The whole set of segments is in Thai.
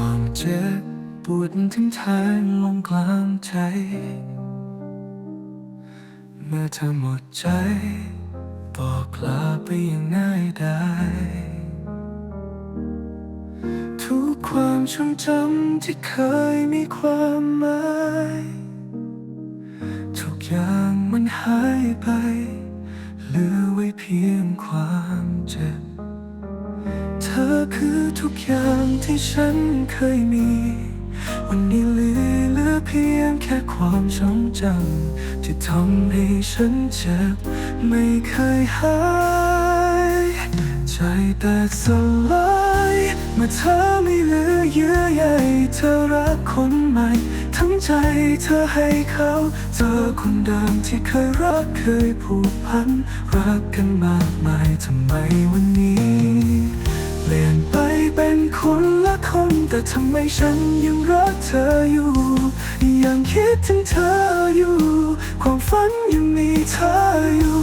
ความเจ็บปวดทิ้งท้ายลงกลางใจ เมื่อเธอหมดใจ บอกลาไปอย่างง่ายดายทุกความทรงจำที่เคยมีความหมาย ทุกอย่างมันหายไป เหลือไว้เพียงความเจ็บ อคือทุกอย่างที่ฉันเคยมี วันนี้เหลือเหลือเพียงแค่ความทรงจำที่ทำให้ฉันเจ็บ ไม่เคยหาย ใจแตกสลายเมื่อเธอไม่เหลือเยื่อใยเธอรักคนใหม่ ทั้งใจเธอให้เขาเจอคนเดิมที่เคยรักเคยผูกพัน รักกันมากมายทำไมวันนี้ เปลี่ยนไปเป็นคนละคน แต่ทำไมฉันยังรักเธออยู่ ยังคิดถึงเธออยู่ ความฝันยังมีเธออยู่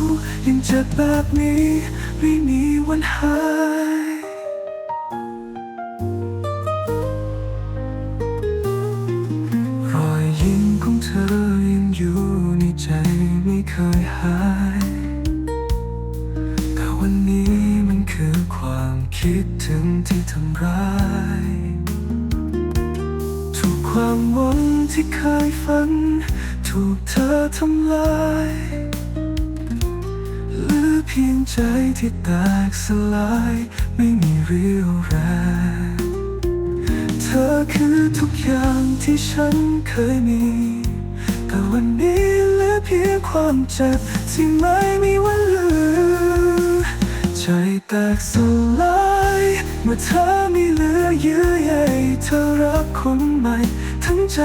ยังเจ็บแบบนี้ ไม่มีวันหาย ความหวังที่เคยฝัน ถูกเธอทำลายหลือเพียงใจที่แตกสลาย ไม่มีเรี่ยวแรงเธอคือทุกอย่างที่ฉันเคยมี แต่วันนี้เหลือเพียงความเจ็บที่ไม่มีวันลืมใจแตกสลาย เมื่อเธอไม่เหลือเยื่อใยเธอรักคนใหม่ ใจ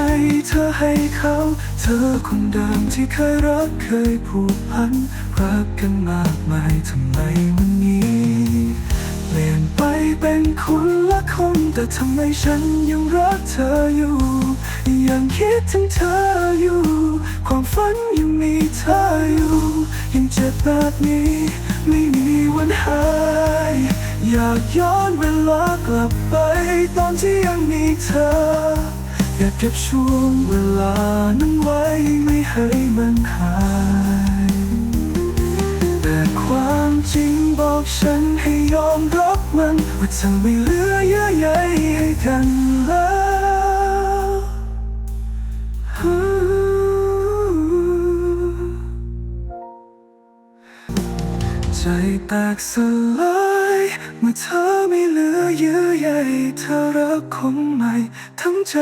เธอให้เขา เธอคนเดิมที่เคยรักเคยผูกพัน รักกันมากมายทำไมวันนี้ เปลี่ยนไปเป็นคนละคน แต่ทำไมฉันยังรักเธออยู่ ยังคิดถึงเธออยู่ ความฝันยังมีเธออยู่ ยังเจ็บแบบนี้ ไม่มีวันหายอยากย้อนเวลากลับไปตอนที่ยังมีเธอ อยากเก็บช่วงเวลานั้นไว้ไม่ให้มันหายแต่ความจริงบอกฉันให้ยอมรับมันว่าเธอไม่เหลือเยื่อใยให้กันแล้วใจแตกสลาย เมื่อเธอไม่เหลือเยื่อใยเธอรักคนใหม่ ทั้งใจ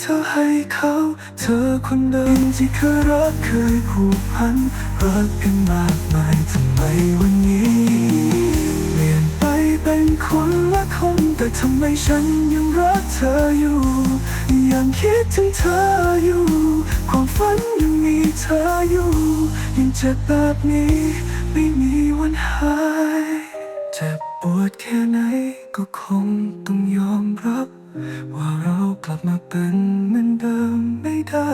เธอให้เขา เธอคนเดิมที่เคยรักเคยผูกพัน รักกันมากมายทำไมวันนี้ เปลี่ยนไปเป็นคนละคน แต่ทำไมฉันยังรักเธออยู่ ยังคิดถึงเธออยู่ ความฝันยังมีเธออยู่ ยังเจ็บแบบนี้ไม่มี เป็นเหมือนเดิมไม่ได้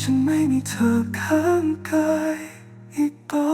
ฉันไม่มีเธอข้างกายอีกต่อ